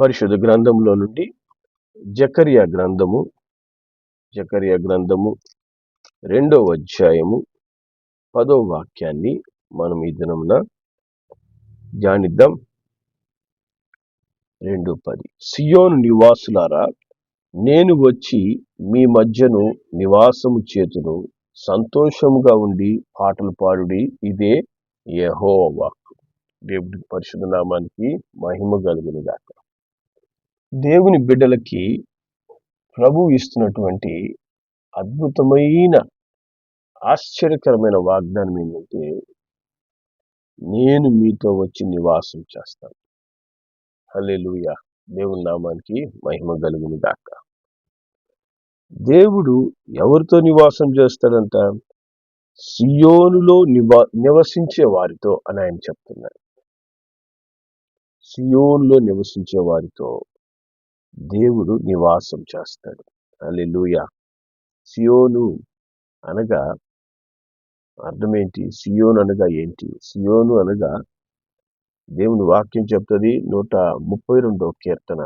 పరిశుద్ధ గ్రంథంలో నుండి జకర్యా గ్రంథము జకర్యా గ్రంథము రెండవ అధ్యాయము పదో వాక్యాన్ని మనం ఈ దినమున ధ్యానిద్దాం. రెండు పది. సియోను నివాసులారా నేను వచ్చి మీ మధ్యను నివాసము చేతును సంతోషముగా ఉండి పాటలు పాడుడి ఇదే యహో వాక్కు దేవుడి పరిశుద్ధ నామానికి మహిమ కలుగును దేవుని బిడ్డలకి ప్రభు ఇస్తున్నటువంటి అద్భుతమైన ఆశ్చర్యకరమైన వాగ్దానం ఏంటంటే నేను మీతో వచ్చి నివాసం చేస్తాను. హల్లెలూయా. దేవుని నామానికి మహిమ కలుగును దాకా దేవుడు ఎవరితో నివాసం చేస్తాడంట? సియోనులో నివా నివసించే వారితో అని ఆయన చెప్తున్నాడు సియోన్లో నివసించే వారితో దేవుడు నివాసం చేస్తాడు. హల్లెలూయా. సియోను అనగా అర్థమేంటి? సియోను అనగా ఏంటి? సియోను అనగా దేవుని వాక్యం చెప్తుంది నూట ముప్పై రెండో కీర్తన.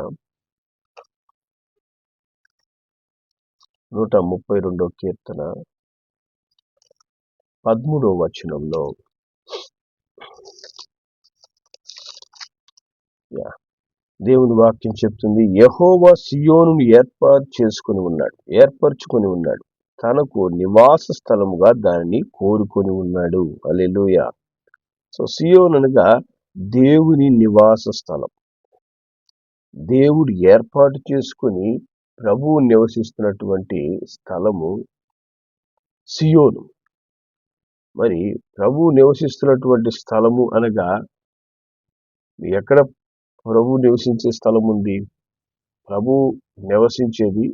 నూట ముప్పై రెండో కీర్తన. పదమూడో వచనంలో. యా, దేవుని వాక్యం చెప్తుంది యహోవా సియోను ఏర్పాటు చేసుకుని ఉన్నాడు ఏర్పరచుకొని ఉన్నాడు. తనకు నివాస స్థలముగా దానిని కోరుకొని ఉన్నాడు. అలెలుయ సో సియోన్ అనగా దేవుని నివాస స్థలం. దేవుడు ఏర్పాటు చేసుకుని ప్రభువు నివసిస్తున్నటువంటి స్థలము సియోను. మరి ప్రభు నివసిస్తున్నటువంటి స్థలము అనగా ఎక్కడ ప్రభు నివసించే స్థలం ఉంది. ప్రభు నివసించేది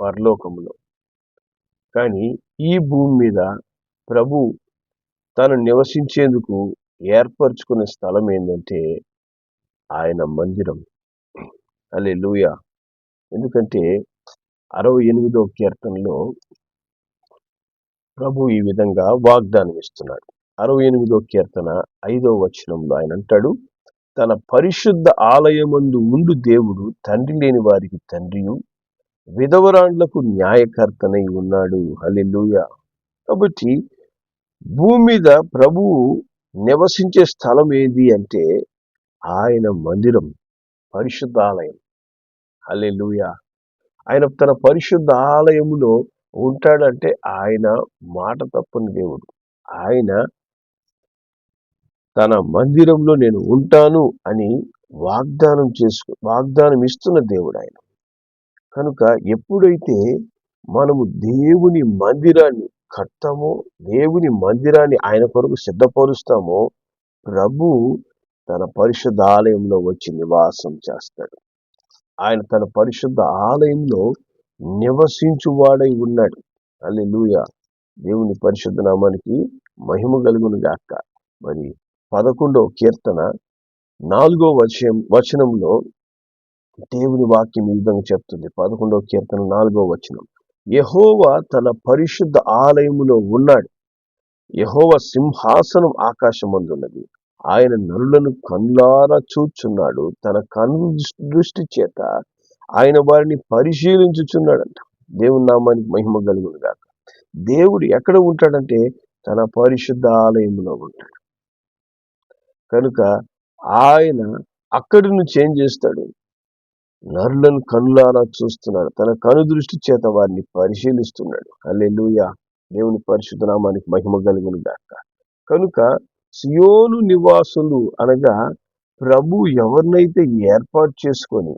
పరలోకంలో కానీ ఈ భూమి మీద ప్రభు తను నివసించేందుకు ఏర్పరచుకునే స్థలం ఏంటంటే ఆయన మందిరం. అలే లూయ ఎందుకంటే అరవై ఎనిమిదో కీర్తనలో ప్రభు ఈ విధంగా వాగ్దానం ఇస్తున్నాడు. అరవై ఎనిమిదో కీర్తన ఐదో వచనంలో ఆయన అంటాడు తన పరిశుద్ధ ఆలయమందు ఉండు దేవుడు తండ్రి లేని వారికి తండ్రియు విధవరాండ్లకు న్యాయకర్తనై ఉన్నాడు. హల్లెలూయా. కాబట్టి భూమి మీద ప్రభువు నివసించే స్థలం ఏది అంటే ఆయన మందిరం పరిశుద్ధ ఆలయం హల్లెలూయా. ఆయన తన పరిశుద్ధ ఆలయములో ఉంటాడంటే ఆయన మాట తప్పని దేవుడు. ఆయన తన మందిరంలో నేను ఉంటాను అని వాగ్దానం చేసుకు వాగ్దానం ఇస్తున్న దేవుడు ఆయన కనుక ఎప్పుడైతే మనము దేవుని మందిరాన్ని కట్టమో దేవుని మందిరాన్ని ఆయన కొరకు సిద్ధపరుస్తామో ప్రభు తన పరిశుద్ధ ఆలయంలో వచ్చి నివాసం చేస్తాడు. ఆయన తన పరిశుద్ధ ఆలయంలో నివసించువాడై ఉన్నాడు. అల్లి లూయ దేవుని పరిశుద్ధ నామానికి మహిమ కలుగును గాక మరి పదకొండవ కీర్తన నాలుగో వచనం వచనంలో దేవుని వాక్యం ఈ విధంగా చెప్తుంది. పదకొండవ కీర్తన నాలుగో వచనం. యహోవా తన పరిశుద్ధ ఆలయములో ఉన్నాడు. యహోవ సింహాసనం ఆకాశమందున్నది. ఆయన నరులను కన్నులారా చూచున్నాడు. తన కన్ను దృష్టి చేత ఆయన వారిని పరిశీలించుచున్నాడంట. దేవుని నామానికి మహిమ కలుగును గాక దేవుడు ఎక్కడ ఉంటాడంటే తన పరిశుద్ధ ఆలయంలో ఉంటాడు. కనుక ఆయన అక్కడి నుంచి ఏం చేస్తాడు. నరులను కనులారా చూస్తున్నాడు. తన కను దృష్టి చేత వారిని పరిశీలిస్తున్నాడు. అల్లెలుయ దేవుని పరిశుద్ధ నామానికి మహిమ కలిగిన గాక. కనుక సియోను నివాసులు అనగా ప్రభు ఎవరినైతే ఏర్పాటు చేసుకొని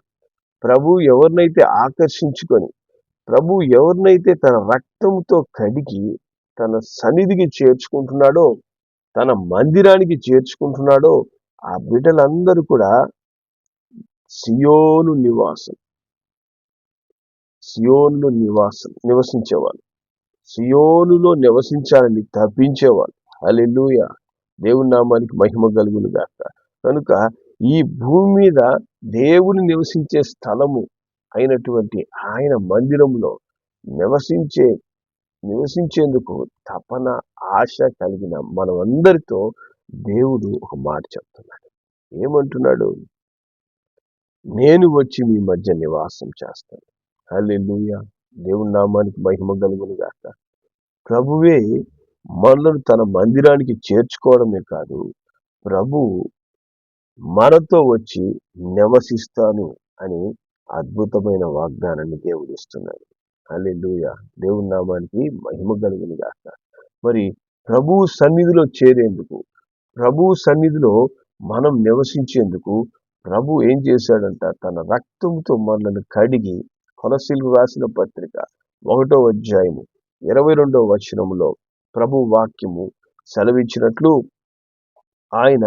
ప్రభు ఎవరినైతే ఆకర్షించుకొని ప్రభు ఎవరినైతే తన రక్తంతో కడిగి తన సన్నిధికి చేర్చుకుంటున్నాడో తన మందిరానికి చేర్చుకుంటున్నాడో ఆ బిడ్డలందరూ కూడా సియోను నివాసం. సియోనులో నివాసం నివసించేవాళ్ళు. సియోనులో నివసించాలని తప్పించేవాళ్ళు అల్లెలుయ దేవుని నామానికి మహిమ కలుగును గాక. కనుక ఈ భూమి మీద దేవుని నివసించే స్థలము అయినటువంటి ఆయన మందిరంలో నివసించే నివసించేందుకు తపన ఆశ కలిగిన మనమందరితో దేవుడు ఒక మాట చెప్తున్నాడు. ఏమంటున్నాడు? నేను వచ్చి మీ మధ్య నివాసం చేస్తాను. హల్లెలూయా. దేవుని నామానికి మహిమ కలుగును గాక. ప్రభువే మనలను తన మందిరానికి చేర్చుకోవడమే కాదు ప్రభు మనతో వచ్చి నివసిస్తాను అని అద్భుతమైన వాగ్దానాన్ని దేవుడు ఇస్తున్నాడు. అల్లెలుయ దేవుని నామానికి మహిమ కలిగింది కాక మరి ప్రభు సన్నిధిలో చేరేందుకు ప్రభు సన్నిధిలో మనం నివసించేందుకు ప్రభు ఏం చేశాడంట? తన రక్తంతో మనల్ని కడిగి కొలసీలకు రాసిన పత్రిక ఒకటో అధ్యాయము ఇరవై రెండవ వచనంలో ప్రభు వాక్యము సెలవిచ్చినట్లు ఆయన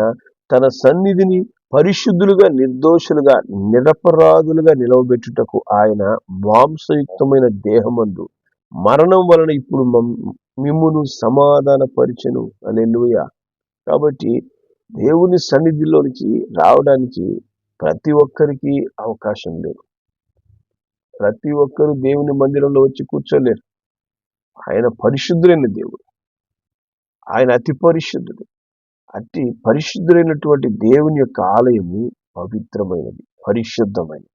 తన సన్నిధిని పరిశుద్ధులుగా నిర్దోషులుగా నిరపరాధులుగా నిలవబెట్టుటకు ఆయన మాంసయుక్తమైన దేహమందు మరణం వలన ఇప్పుడు మమ్- మిమ్మును సమాధాన పరిచను అలెలుయ కాబట్టి దేవుని సన్నిధిలోనికి రావడానికి ప్రతి ఒక్కరికి అవకాశం లేదు. ప్రతి ఒక్కరు దేవుని మందిరంలో వచ్చి కూర్చోలేరు. ఆయన పరిశుద్ధులైన దేవుడు. ఆయన అతి పరిశుద్ధుడు. అతి పరిశుద్ధులైనటువంటి దేవుని యొక్క ఆలయము పవిత్రమైనది పరిశుద్ధమైనది.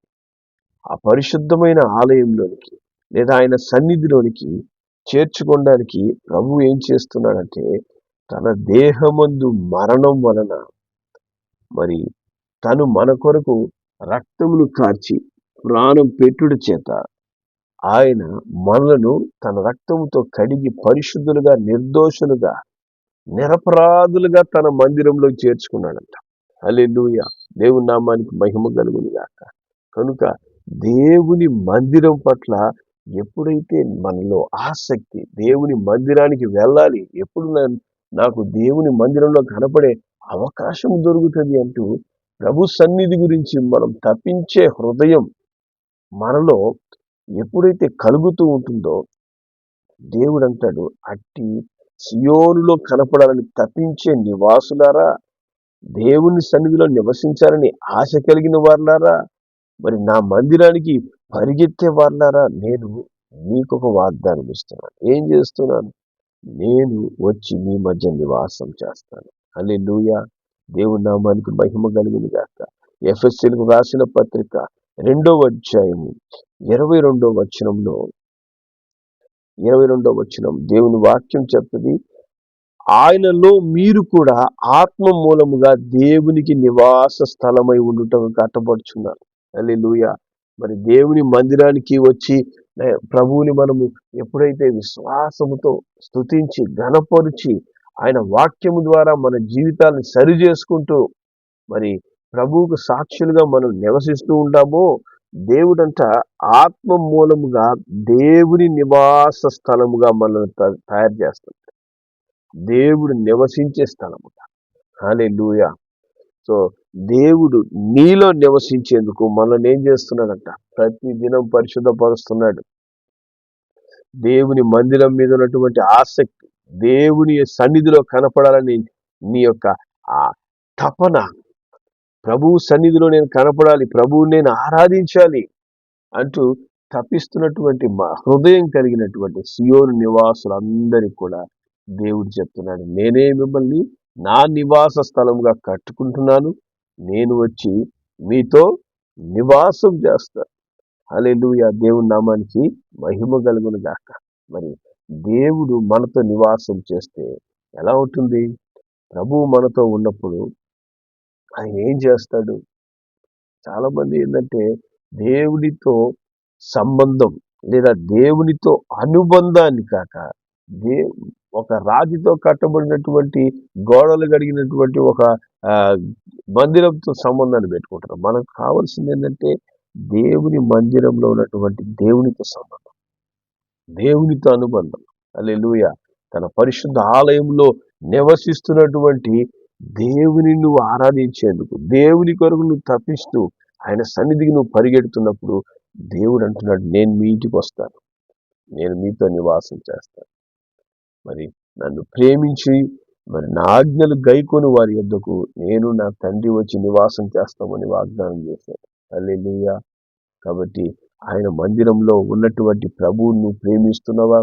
ఆ పరిశుద్ధమైన ఆలయంలోనికి లేదా ఆయన సన్నిధిలోనికి చేర్చుకోవడానికి ప్రభు ఏం చేస్తున్నాడంటే తన దేహమందు మరణం వలన మరి తను మన కొరకు రక్తమును కార్చి ప్రాణం పెట్టుడు చేత ఆయన మనలను తన రక్తముతో కడిగి పరిశుద్ధులుగా నిర్దోషులుగా నిరపరాధులుగా తన మందిరంలో చేర్చుకున్నాడంట. అల్లెలుయ దేవుని నామానికి మహిమ కలుగును గాక. కనుక దేవుని మందిరం పట్ల ఎప్పుడైతే మనలో ఆసక్తి దేవుని మందిరానికి వెళ్ళాలి ఎప్పుడు నా- నాకు దేవుని మందిరంలో కనపడే అవకాశం దొరుకుతుంది అంటూ ప్రభు సన్నిధి గురించి మనం తప్పించే హృదయం మనలో ఎప్పుడైతే కలుగుతూ ఉంటుందో దేవుడు అంటాడు అట్టి సియోనులో కనపడాలని తప్పించే నివాసులారా దేవుని సన్నిధిలో నివసించాలని ఆశ కలిగిన వారులారా మరి నా మందిరానికి పరిగెత్తే వారులారా నేను మీకు ఒక వాగ్దానం ఇస్తున్నాను. ఏం చేస్తున్నాను? నేను వచ్చి మీ మధ్య నివాసం చేస్తాను. అలే దేవుని నామానికి మహిమ కలిగింది గాక. ఎఫ్ఎస్సీలకు రాసిన పత్రిక రెండో అధ్యాయము ఇరవై రెండో వచనంలో ఇరవై రెండో వచనం. దేవుని వాక్యం చెప్తుంది ఆయనలో మీరు కూడా ఆత్మ మూలముగా దేవునికి నివాస స్థలమై ఉండటం కట్టబడుచున్నారు. లూయ మరి దేవుని మందిరానికి వచ్చి ప్రభువుని మనము ఎప్పుడైతే విశ్వాసముతో స్తుతించి ఘనపరిచి ఆయన వాక్యము ద్వారా మన జీవితాన్ని సరి చేసుకుంటూ మరి ప్రభువుకు సాక్షులుగా మనం నివసిస్తూ ఉంటామో దేవుడంట ఆత్మ మూలముగా దేవుని నివాస స్థలముగా మనల్ని త- తయారు చేస్తాడు. దేవుడు నివసించే స్థలముగా హాలే సో దేవుడు నీలో నివసించేందుకు మనల్ని ఏం చేస్తున్నాడంట? ప్రతి దినం పరిశుద్ధపరుస్తున్నాడు. దేవుని మందిరం మీద ఉన్నటువంటి ఆసక్తి దేవుని సన్నిధిలో కనపడాలని నీ యొక్క ఆ తపన ప్రభువు సన్నిధిలో నేను కనపడాలి ప్రభువు నేను ఆరాధించాలి అంటూ తప్పిస్తున్నటువంటి హృదయం కలిగినటువంటి సియోను నివాసులందరికీ కూడా దేవుడు చెప్తున్నాడు. నేనే మిమ్మల్ని నా నివాస స్థలంగా కట్టుకుంటున్నాను. నేను వచ్చి మీతో నివాసం చేస్తా. హల్లెలూయా. దేవుని నామానికి మహిమ కలుగును గాక. మరి దేవుడు మనతో నివాసం చేస్తే ఎలా ఉంటుంది? ప్రభువు మనతో ఉన్నప్పుడు ఆయన ఏం చేస్తాడు? చాలామంది ఏంటంటే దేవునితో సంబంధం లేదా దేవునితో అనుబంధాన్ని కాక దే ఒక రాతితో కట్టబడినటువంటి గోడలు కడిగినటువంటి ఒక మందిరంతో సంబంధాన్ని పెట్టుకుంటారు. మనకు కావాల్సింది ఏంటంటే దేవుని మందిరంలో ఉన్నటువంటి దేవునితో సంబంధం. దేవునితో అనుబంధం. అల్లెలుయ తన పరిశుద్ధ ఆలయంలో నివసిస్తున్నటువంటి దేవుని నువ్వు ఆరాధించేందుకు దేవుని కొరకు నువ్వు తప్పిస్తూ ఆయన సన్నిధికి నువ్వు పరిగెడుతున్నప్పుడు దేవుడు అంటున్నాడు నేను మీ ఇంటికి వస్తాను. నేను మీతో నివాసం చేస్తాను. మరి నన్ను ప్రేమించి మరి నా ఆజ్ఞలు గైకొని వారి యొద్దకు నేను నా తండ్రి వచ్చి నివాసం చేస్తామని వాగ్దానం చేశాడు. తల్లి కాబట్టి ఆయన మందిరంలో ఉన్నటువంటి ప్రభువును నువ్వు ప్రేమిస్తున్నావా?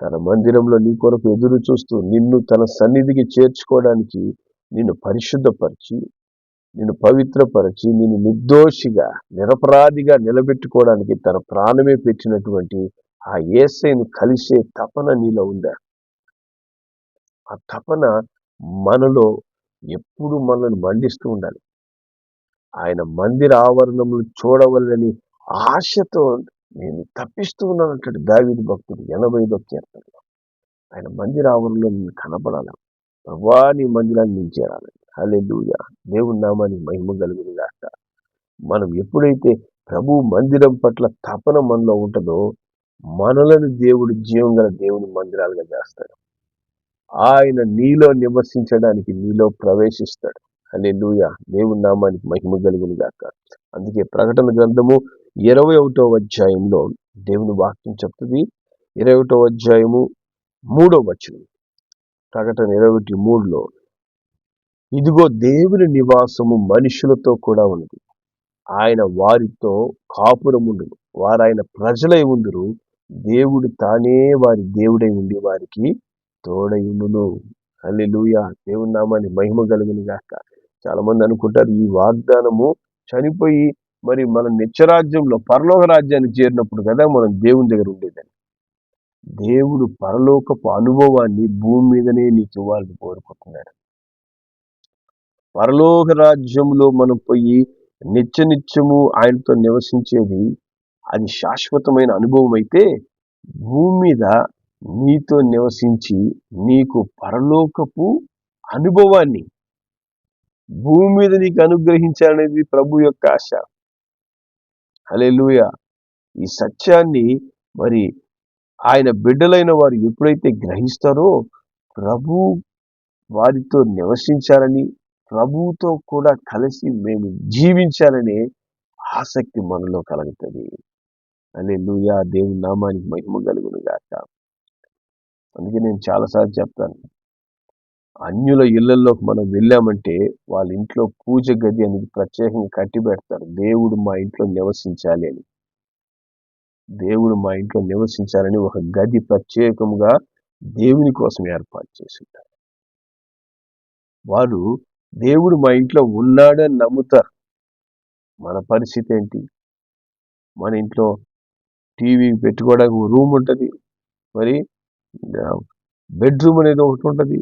తన మందిరంలో నీ కొరకు ఎదురు చూస్తూ నిన్ను తన సన్నిధికి చేర్చుకోవడానికి నిన్ను పరిశుద్ధపరిచి నిన్ను పవిత్రపరిచి నిన్ను నిర్దోషిగా నిరపరాధిగా నిలబెట్టుకోవడానికి తన ప్రాణమే పెట్టినటువంటి ఆ ఏసైను కలిసే తపన నీలో ఉందా? ఆ తపన మనలో ఎప్పుడు మనల్ని మండిస్తూ ఉండాలి. ఆయన మందిర ఆవరణములు చూడవలని ఆశతో నేను తప్పిస్తూ ఉన్నాను అంటాడు దావిది భక్తుడు. ఎనభై కీర్తనలో. ఆయన మందిర ఆవరణలో నేను కనపడాలి ప్రభా నీ మందిరాన్ని నేను చేరాలి. హల్లెలూయా. దేవుని నామానికి మహిమ కలుగును గాక. మనం ఎప్పుడైతే ప్రభు మందిరం పట్ల తపన మనలో ఉంటుందో మనలను దేవుడు జీవం గల దేవుని మందిరాలుగా చేస్తాడు. ఆయన నీలో నివసించడానికి నీలో ప్రవేశిస్తాడు. హల్లెలూయా. దేవుని నామానికి మహిమ కలుగును గాక. అందుకే ప్రకటన గ్రంథము ఇరవై ఒకటో అధ్యాయంలో దేవుని వాక్యం చెప్తుంది. ఇరవై ఒకటో అధ్యాయము మూడో వచనం. ప్రకటన ఇరవై ఒకటి మూడులో ఇదిగో దేవుని నివాసము మనుషులతో కూడా ఉన్నది. ఆయన వారితో కాపురముండును. వారు ఆయన ప్రజలై ఉందురు దేవుడు తానే వారి దేవుడై ఉండి వారికి తోడై ఉండును లూయ దేవుని నామాన్ని మహిమ కలుగును గాక చాలా మంది అనుకుంటారు ఈ వాగ్దానము చనిపోయి మరి మనం నిత్యరాజ్యంలో పరలోక రాజ్యానికి చేరినప్పుడు కదా మనం దేవుని దగ్గర ఉండేదని. దేవుడు పరలోకపు అనుభవాన్ని భూమి మీదనే నీకు ఇవ్వాలని కోరుకుంటున్నాడు. పరలోక రాజ్యంలో మనం పోయి నిత్య నిత్యము ఆయనతో నివసించేది అది శాశ్వతమైన అనుభవం అయితే భూమి మీద నీతో నివసించి నీకు పరలోకపు అనుభవాన్ని భూమి మీద నీకు అనుగ్రహించాలనేది ప్రభు యొక్క ఆశ. హల్లెలూయా. ఈ సత్యాన్ని మరి ఆయన బిడ్డలైన వారు ఎప్పుడైతే గ్రహిస్తారో ప్రభు వారితో నివసించాలని ప్రభుతో కూడా కలిసి మేము జీవించాలనే ఆసక్తి మనలో కలుగుతుంది. అనే లూయా దేవుని నామానికి మహిమ కలుగును గాక అందుకే నేను చాలాసార్లు చెప్తాను. అన్యుల ఇళ్ళలోకి మనం వెళ్ళామంటే వాళ్ళ ఇంట్లో పూజ గది అనేది ప్రత్యేకంగా కట్టి పెడతారు. దేవుడు మా ఇంట్లో నివసించాలి అని. దేవుడు మా ఇంట్లో నివసించాలని ఒక గది ప్రత్యేకంగా దేవుని కోసం ఏర్పాటు చేసింటారు. వారు దేవుడు మా ఇంట్లో ఉన్నాడని నమ్ముతారు. మన పరిస్థితి ఏంటి? మన ఇంట్లో టీవీ పెట్టుకోవడానికి రూమ్ ఉంటుంది. మరి బెడ్రూమ్ అనేది ఒకటి ఉంటుంది.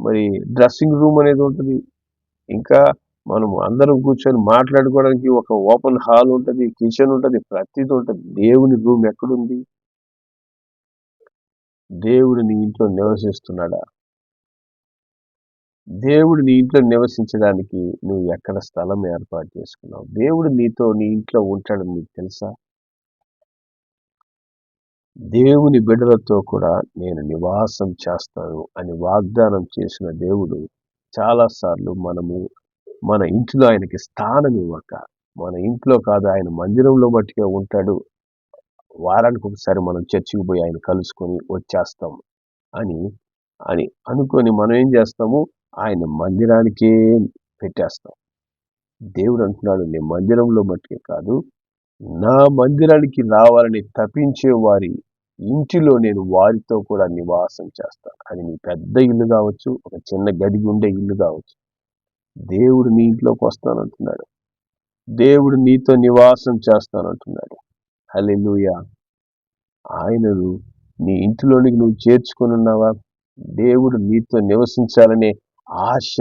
మరి డ్రెస్సింగ్ రూమ్ అనేది ఉంటుంది. ఇంకా మనం అందరం కూర్చొని మాట్లాడుకోవడానికి ఒక ఓపెన్ హాల్ ఉంటుంది కిచెన్ ఉంటుంది ప్రతిది ఉంటుంది. దేవుని రూమ్ ఎక్కడుంది? దేవుడు నీ ఇంట్లో నివసిస్తున్నాడా? దేవుడు నీ ఇంట్లో నివసించడానికి నువ్వు ఎక్కడ స్థలం ఏర్పాటు చేసుకున్నావు? దేవుడు నీతో నీ ఇంట్లో ఉంటాడని నీకు తెలుసా? దేవుని బిడ్డలతో కూడా నేను నివాసం చేస్తాను అని వాగ్దానం చేసిన దేవుడు చాలాసార్లు మనము మన ఇంట్లో ఆయనకి స్థానం ఇవ్వక మన ఇంట్లో కాదు ఆయన మందిరంలో మట్టిగా ఉంటాడు. వారానికి ఒకసారి మనం చర్చికి పోయి ఆయన కలుసుకొని వచ్చేస్తాం అని అని అనుకొని మనం ఏం చేస్తాము? ఆయన మందిరానికే పెట్టేస్తాం. దేవుడు అంటున్నాడు నేను మందిరంలో మట్టికే కాదు నా మందిరానికి రావాలని తప్పించే వారి ఇంటిలో నేను వారితో కూడా నివాసం చేస్తాను. అది నీ పెద్ద ఇల్లు కావచ్చు ఒక చిన్న గది ఉండే ఇల్లు కావచ్చు. దేవుడు నీ ఇంట్లోకి వస్తానంటున్నాడు. దేవుడు నీతో నివాసం చేస్తానంటున్నాడు. హలెలుయ ఆయనను నీ ఇంటిలోనికి నువ్వు చేర్చుకొని ఉన్నావా? దేవుడు నీతో నివసించాలనే ఆశ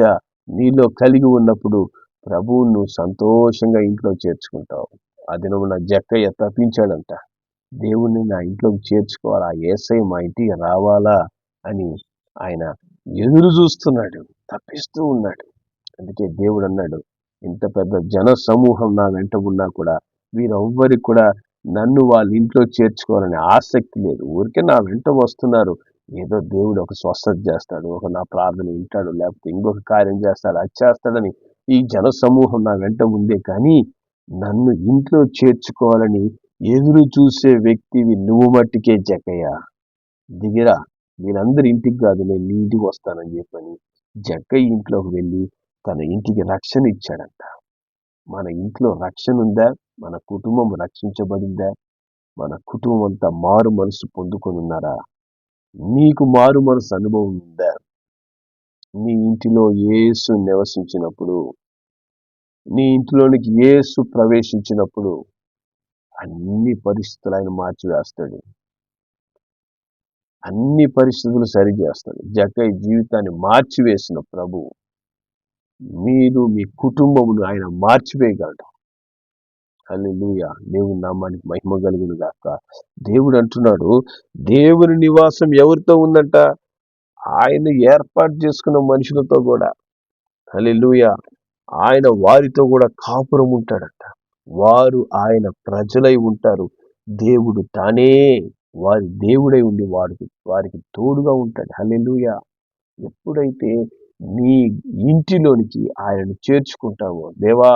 నీలో కలిగి ఉన్నప్పుడు ప్రభువు నువ్వు సంతోషంగా ఇంట్లో చేర్చుకుంటావు. ఆ దినమున జక్కయ్య తప్పించాడంట. దేవుణ్ణి నా ఇంట్లోకి చేర్చుకోవాలా? ఆ ఏసై మా ఇంటికి రావాలా? అని ఆయన ఎదురు చూస్తున్నాడు. తప్పిస్తూ ఉన్నాడు. అందుకే దేవుడు అన్నాడు ఇంత పెద్ద జన సమూహం నా వెంట ఉన్నా కూడా వీరెవ్వరికి కూడా నన్ను వాళ్ళ ఇంట్లో చేర్చుకోవాలనే ఆసక్తి లేదు. ఊరికే నా వెంట వస్తున్నారు. ఏదో దేవుడు ఒక స్వస్థత చేస్తాడు ఒక నా ప్రార్థన వింటాడు లేకపోతే ఇంకొక కార్యం చేస్తాడు అది చేస్తాడని ఈ జన సమూహం నా వెంట ఉందే కానీ నన్ను ఇంట్లో చేర్చుకోవాలని ఎదురు చూసే వ్యక్తివి నువ్వు మట్టికే జక్కయ్య. దిగిరా వీళ్ళందరి ఇంటికి కాదు నేను నీ ఇంటికి వస్తానని చెప్పని జక్కయ్య ఇంట్లోకి వెళ్ళి తన ఇంటికి రక్షణ ఇచ్చాడంట. మన ఇంట్లో రక్షణ ఉందా? మన కుటుంబం రక్షించబడిందా? మన కుటుంబం అంతా మారు మనసు పొందుకొని ఉన్నారా? నీకు మారు మనసు అనుభవం ఉందా? నీ ఇంటిలో ఏసు నివసించినప్పుడు నీ ఇంట్లోనికి యేసు ప్రవేశించినప్పుడు అన్ని పరిస్థితులు ఆయన మార్చివేస్తాడు. అన్ని పరిస్థితులు సరిచేస్తాడు. జక్కయ్య జీవితాన్ని మార్చివేసిన ప్రభు మీరు మీ కుటుంబమును ఆయన మార్చివేయగలడు. లూయ దేవుని నామానికి మహిమ కలుగును గాక. దేవుడు అంటున్నాడు దేవుని నివాసం ఎవరితో ఉందంట? ఆయన ఏర్పాటు చేసుకున్న మనుషులతో కూడా. హల్లెలూయ. ఆయన వారితో కూడా కాపురం ఉంటాడంట. వారు ఆయన ప్రజలై ఉంటారు. దేవుడు తానే వారి దేవుడై ఉండి వారికి వారికి తోడుగా ఉంటాడు. హల్లెలూయ. ఎప్పుడైతే నీ ఇంటిలోనికి ఆయనను చేర్చుకుంటావో దేవా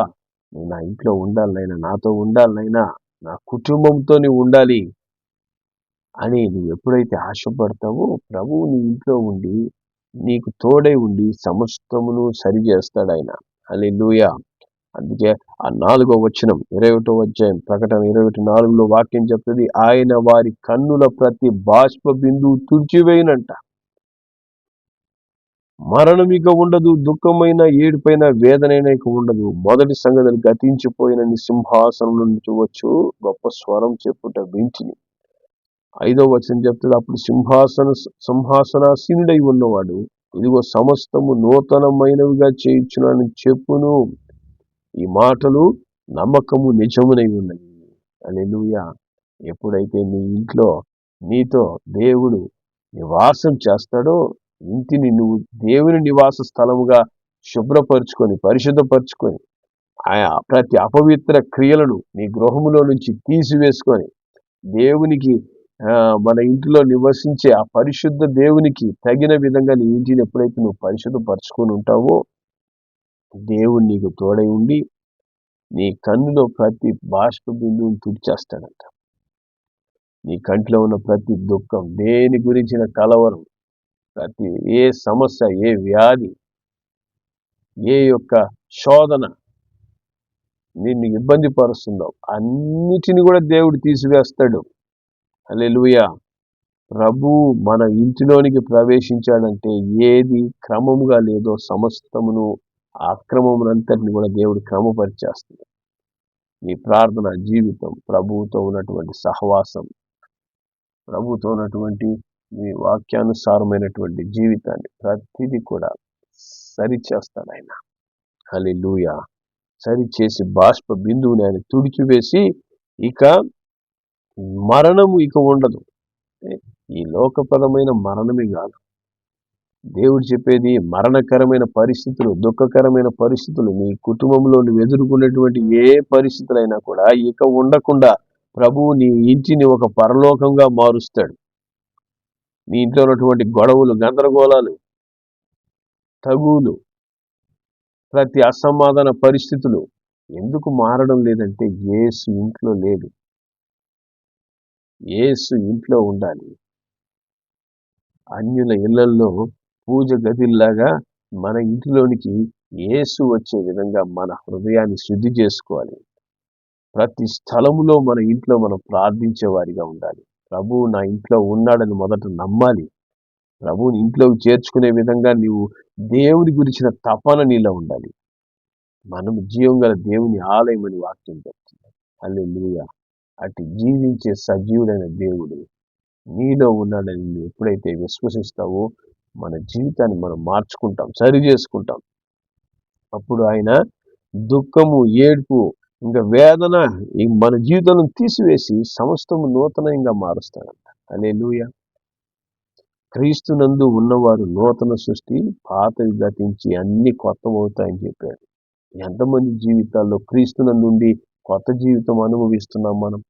నువ్వు నా ఇంట్లో ఉండాలనైనా నాతో ఉండాలనైనా నా కుటుంబంతో నీవు ఉండాలి అని నువ్వు ఎప్పుడైతే ఆశపడతావో ప్రభువు నీ ఇంట్లో ఉండి నీకు తోడై ఉండి సమస్తమును సరి ఆయన. ఆయన హల్లెలూయా. అందుకే ఆ నాలుగో వచనం ఇరవై ఒకటో అధ్యాయం ప్రకటన ఇరవై ఒకటి నాలుగులో వాక్యం చెప్తుంది ఆయన వారి కన్నుల ప్రతి బాష్ప బిందువు తుడిచివేయనంట. మరణం ఇక ఉండదు దుఃఖమైన ఏడుపైన వేదనైన ఇక ఉండదు. మొదటి సంగతులు గతించిపోయిన సింహాసనం నుంచి వచ్చు గొప్ప స్వరం చెప్పుట వింటిని. ఐదో వచనం చెప్తుంది అప్పుడు సింహాసన సింహాసనాసీనుడై ఉన్నవాడు ఇదిగో సమస్తము నూతనమైనవిగా చేయించునని చెప్పును. ఈ మాటలు నమ్మకము నిజమునై ఉన్నది అలెలుయ ఎప్పుడైతే నీ ఇంట్లో నీతో దేవుడు నివాసం చేస్తాడో ఇంటిని నువ్వు దేవుని నివాస స్థలముగా శుభ్రపరుచుకొని పరిశుద్ధపరుచుకొని ఆయా ప్రతి అపవిత్ర క్రియలను నీ గృహములో నుంచి తీసివేసుకొని దేవునికి మన ఇంటిలో నివసించే ఆ పరిశుద్ధ దేవునికి తగిన విధంగా నీ ఇంటిని ఎప్పుడైతే నువ్వు పరిశుద్ధపరచుకొని ఉంటావో దేవుడు నీకు తోడై ఉండి నీ కన్నులో ప్రతి బాష్ప బిందువుని తుడిచేస్తాడంట. నీ కంటిలో ఉన్న ప్రతి దుఃఖం దేని గురించిన కలవరం ప్రతి ఏ సమస్య ఏ వ్యాధి ఏ యొక్క శోధన నిన్ను ఇబ్బంది పరుస్తుందో అన్నిటిని కూడా దేవుడు తీసివేస్తాడు. అలెలుయ ప్రభు మన ఇంటిలోనికి ప్రవేశించాడంటే ఏది క్రమముగా లేదో సమస్తమును అక్రమమునంతటిని కూడా దేవుడు క్రమపరిచేస్తుంది నీ ప్రార్థన జీవితం ప్రభువుతో ఉన్నటువంటి సహవాసం ప్రభుతో ఉన్నటువంటి మీ వాక్యానుసారమైనటువంటి జీవితాన్ని ప్రతిదీ కూడా సరిచేస్తాడు ఆయన. హల్లెలూయ. సరి చేసి బాష్ప బిందువుని ఆయన తుడిచివేసి ఇక మరణము ఇక ఉండదు. ఈ లోకపరమైన మరణమే కాదు. దేవుడు చెప్పేది మరణకరమైన పరిస్థితులు దుఃఖకరమైన పరిస్థితులు నీ కుటుంబంలో నువ్వు ఎదుర్కొనేటువంటి ఏ పరిస్థితులైనా కూడా ఇక ఉండకుండా ప్రభువు నీ ఇంటిని ఒక పరలోకంగా మారుస్తాడు. నీ ఇంట్లో ఉన్నటువంటి గొడవలు గందరగోళాలు తగులు ప్రతి అసమాధాన పరిస్థితులు ఎందుకు మారడం లేదంటే ఏసు ఇంట్లో లేదు. యేసు ఇంట్లో ఉండాలి. అన్యుల ఇళ్ళల్లో పూజ గదిల్లాగా మన ఇంటిలోనికి ఏసు వచ్చే విధంగా మన హృదయాన్ని శుద్ధి చేసుకోవాలి. ప్రతి స్థలములో మన ఇంట్లో మనం ప్రార్థించే వారిగా ఉండాలి. ప్రభువు నా ఇంట్లో ఉన్నాడని మొదట నమ్మాలి. ప్రభువుని ఇంట్లోకి చేర్చుకునే విధంగా నీవు దేవుని గురించిన తపన నీలో ఉండాలి. మనం జీవం గల దేవుని ఆలయం అని వాక్యం చెప్తుంది. అల్లెలుగా అటు జీవించే సజీవుడైన దేవుడు. నీలో ఉన్నాడని నువ్వు ఎప్పుడైతే విశ్వసిస్తావో మన జీవితాన్ని మనం మార్చుకుంటాం సరి చేసుకుంటాం. అప్పుడు ఆయన దుఃఖము ఏడుపు ఇంకా వేదన ఈ మన జీవితంలో తీసివేసి సమస్తము నూతనంగా మారుస్తాడంట. లూయ క్రీస్తునందు ఉన్నవారు నూతన సృష్టి పాతవి గతించి అన్ని కొత్తమవుతాయని చెప్పాడు. ఎంతమంది జీవితాల్లో క్రీస్తునందుండి కొత్త జీవితం అనుభవిస్తున్నాం మనం?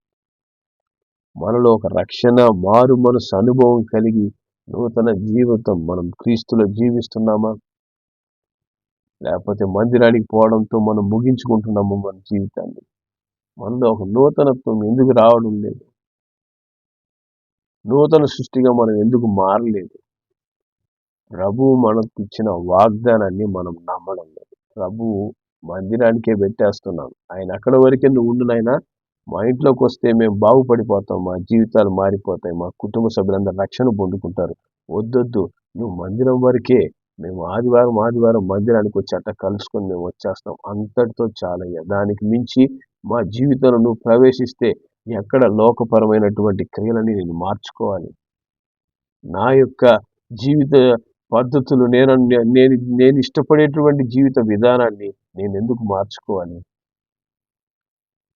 మనలో ఒక రక్షణ మారు మనసు అనుభవం కలిగి నూతన జీవితం మనం క్రీస్తులో జీవిస్తున్నామా? లేకపోతే మందిరానికి పోవడంతో మనం ముగించుకుంటున్నాము మన జీవితాన్ని? మనలో ఒక నూతనత్వం ఎందుకు రావడం లేదు? నూతన సృష్టిగా మనం ఎందుకు మారలేదు? ప్రభువు మనకు ఇచ్చిన వాగ్దానాన్ని మనం నమ్మడం లేదు. ప్రభు మందిరానికే పెట్టేస్తున్నాం. ఆయన అక్కడ వరకే నువ్వు ఉండునైనా మా ఇంట్లోకి వస్తే మేము బాగుపడిపోతాం మా జీవితాలు మారిపోతాయి మా కుటుంబ సభ్యులందరూ రక్షణ పొందుకుంటారు. వద్దొద్దు నువ్వు మందిరం వరకే. మేము ఆదివారం ఆదివారం మందిరానికి వచ్చి అట్ట కలుసుకొని మేము వచ్చేస్తాం. అంతటితో చాలయ్యా. దానికి మించి మా జీవితంలో నువ్వు ప్రవేశిస్తే ఎక్కడ లోకపరమైనటువంటి క్రియలని నేను మార్చుకోవాలి. నా యొక్క జీవిత పద్ధతులు నేను నేను నేను ఇష్టపడేటువంటి జీవిత విధానాన్ని నేను ఎందుకు మార్చుకోవాలి?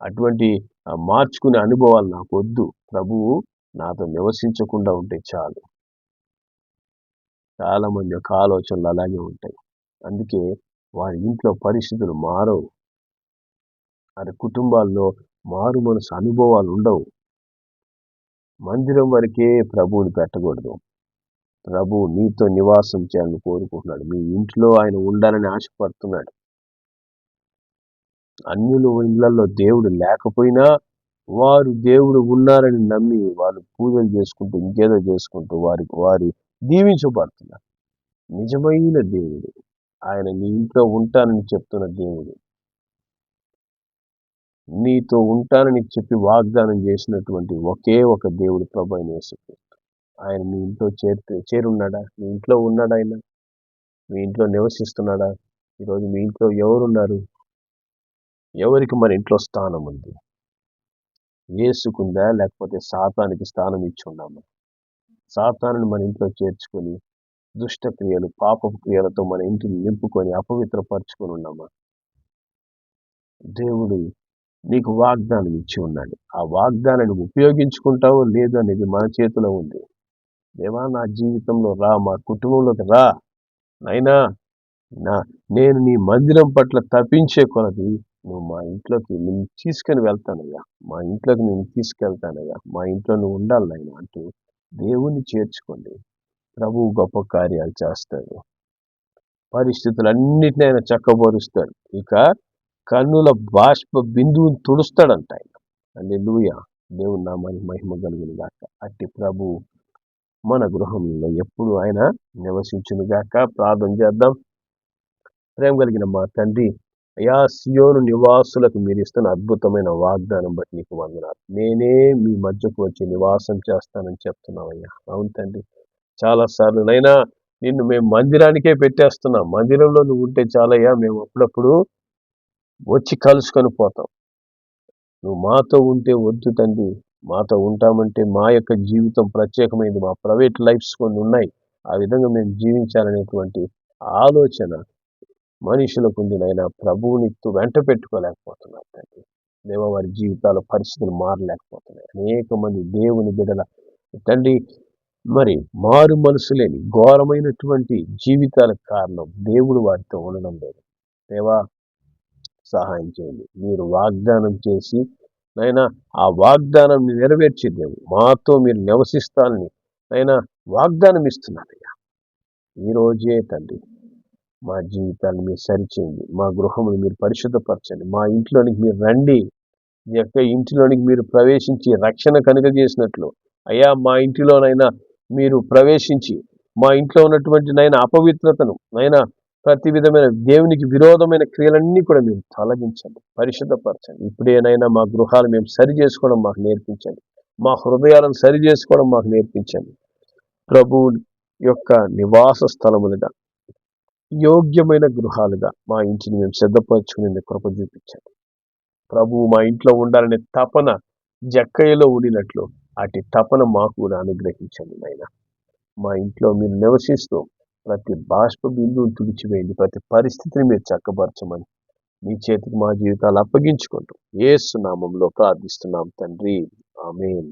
అటువంటి మార్చుకునే అనుభవాలు నాకు వద్దు ప్రభువు నాతో నివసించకుండా ఉంటే చాలు. చాలా మంది యొక్క ఆలోచనలు అలాగే ఉంటాయి. అందుకే వారి ఇంట్లో పరిస్థితులు మారవు. వారి కుటుంబాల్లో మారు మనసు అనుభవాలు ఉండవు. మందిరం వరకే ప్రభువుని పెట్టకూడదు. ప్రభు నీతో నివాసం చేయాలని కోరుకుంటున్నాడు. మీ ఇంట్లో ఆయన ఉండాలని ఆశపడుతున్నాడు. అన్యుల ఇళ్ళలో దేవుడు లేకపోయినా వారు దేవుడు ఉన్నారని నమ్మి వాళ్ళు పూజలు చేసుకుంటూ ఇంకేదో చేసుకుంటూ వారికి వారి దీవించబడుతున్నారు. నిజమైన దేవుడు. ఆయన నీ ఇంట్లో ఉంటానని చెప్తున్న దేవుడు. నీతో ఉంటానని చెప్పి వాగ్దానం చేసినటువంటి ఒకే ఒక దేవుడు ప్రభు అయిన ఆయన మీ ఇంట్లో చేరి చేరున్నాడా? మీ ఇంట్లో ఉన్నాడా ఆయన? మీ ఇంట్లో నివసిస్తున్నాడా? ఈరోజు మీ ఇంట్లో ఎవరున్నారు? ఎవరికి మన ఇంట్లో స్థానం ఉంది? ఏసుకుందా? లేకపోతే సాతానికి స్థానం ఇచ్చి ఉన్నామా సాతాను మన ఇంట్లో చేర్చుకొని దుష్ట క్రియలు పాపపు క్రియలతో మన ఇంటిని నింపుకొని అపవిత్రపరచుకొని ఉన్నామా దేవుడు నీకు వాగ్దానం ఇచ్చి ఉన్నాడు. ఆ వాగ్దానాన్ని ఉపయోగించుకుంటావో లేదో అనేది మన చేతిలో ఉంది. దేవా నా జీవితంలో రా మా కుటుంబంలోకి రా. నైనా నా నేను నీ మందిరం పట్ల తప్పించే కొలది నువ్వు మా ఇంట్లోకి నేను తీసుకొని వెళ్తానయ్యా. మా ఇంట్లోకి నేను తీసుకెళ్తానయ్యా. మా ఇంట్లో నువ్వు ఉండాలి ఆయన అంటూ దేవుణ్ణి చేర్చుకోండి. ప్రభువు గొప్ప కార్యాలు చేస్తాడు. పరిస్థితులన్నిటిని ఆయన చక్కబరుస్తాడు. ఇక కన్నుల బాష్ప బిందువుని తుడుస్తాడంట ఆయన. అంటే లూయ దేవుని నామాని మహిమ కలుగును గాక. అట్టి ప్రభు మన గృహంలో ఎప్పుడు ఆయన నివసించును గాక. ప్రార్థన చేద్దాం. ప్రేమ కలిగిన మా తండ్రి అయా సియోను నివాసులకు మీరు ఇస్తున్న అద్భుతమైన వాగ్దానం బట్టి నీకు వందనాలు. నేనే మీ మధ్యకు వచ్చి నివాసం చేస్తానని చెప్తున్నావయ్యా. అవును తండ్రి. చాలా సార్లు నైనా నిన్ను మేము మందిరానికే పెట్టేస్తున్నాం. మందిరంలో నువ్వు ఉంటే చాలయ్యా మేము అప్పుడప్పుడు వచ్చి కలుసుకొని పోతాం. నువ్వు మాతో ఉంటే వద్దు తండ్రి. మాతో ఉంటామంటే మా యొక్క జీవితం ప్రత్యేకమైనది మా ప్రైవేట్ లైఫ్స్ కొన్ని ఉన్నాయి. ఆ విధంగా మేము జీవించాలనేటువంటి ఆలోచన మనుషులకు ఉంది నాయన ప్రభువుని వెంట పెట్టుకోలేకపోతున్నారు తండ్రి. దేవ వారి జీవితాల పరిస్థితులు మారలేకపోతున్నాయి. అనేక మంది దేవుని బిడల తండ్రి మరి మారు మనసు లేని ఘోరమైనటువంటి జీవితాలకు కారణం దేవుడు వారితో ఉండడం లేదు. దేవా సహాయం చేయండి. మీరు వాగ్దానం చేసి నైనా ఆ వాగ్దానం నెరవేర్చే దేవుడు. మాతో మీరు నివసిస్తానని నైనా వాగ్దానం ఇస్తున్నారయ్యా. ఈరోజే తండ్రి మా జీవితాన్ని మీరు సరిచేయండి. మా గృహమును మీరు పరిశుద్ధపరచండి. మా ఇంట్లోనికి మీరు రండి. యొక్క ఇంటిలోనికి మీరు ప్రవేశించి రక్షణ కనుక చేసినట్లు. అయ్యా మా ఇంటిలోనైనా మీరు ప్రవేశించి మా ఇంట్లో ఉన్నటువంటి నైనా అపవిత్రతను నైనా ప్రతి విధమైన దేవునికి విరోధమైన క్రియలన్నీ కూడా మేము తొలగించండి. పరిశుద్ధపరచండి. ఇప్పుడేనైనా మా గృహాలు మేము సరి చేసుకోవడం మాకు నేర్పించండి. మా హృదయాలను సరి చేసుకోవడం మాకు నేర్పించండి. ప్రభు యొక్క నివాస స్థలములుగా యోగ్యమైన గృహాలుగా మా ఇంటిని మేము సిద్ధపరచుకునే కృప చూపించాడు ప్రభు మా ఇంట్లో ఉండాలనే తపన జక్కయ్యలో ఉండినట్లు అటు తపన మాకు కూడా అనుగ్రహించండి నాయన. మా ఇంట్లో మీరు నివసిస్తూ ప్రతి బాష్ప బిందువును తుడిచివేయండి ప్రతి పరిస్థితిని మీరు చక్కపరచమని మీ చేతికి మా జీవితాలు అప్పగించుకుంటూ ఏసునామంలో ప్రార్థిస్తున్నాం తండ్రి. ఆమెన్.